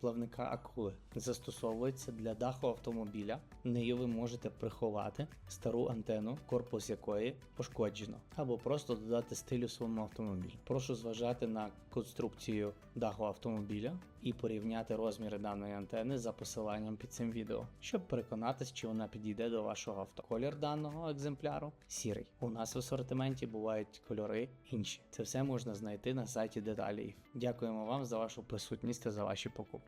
плавника акули застосовується для даху автомобіля. Нею ви можете приховати стару антенну, корпус якої пошкоджено, або просто додати стилю своєму автомобілю. Прошу зважати на конструкцію даху автомобіля і порівняти розміри даної антени за посиланням під цим відео, щоб переконатись, чи вона підійде до вашого авто. Колір даного екземпляру сірий. У нас в асортименті бувають кольори інші. Це все можна знайти на сайті Деталів. Дякуємо вам за вашу присутність та за ваші покупки.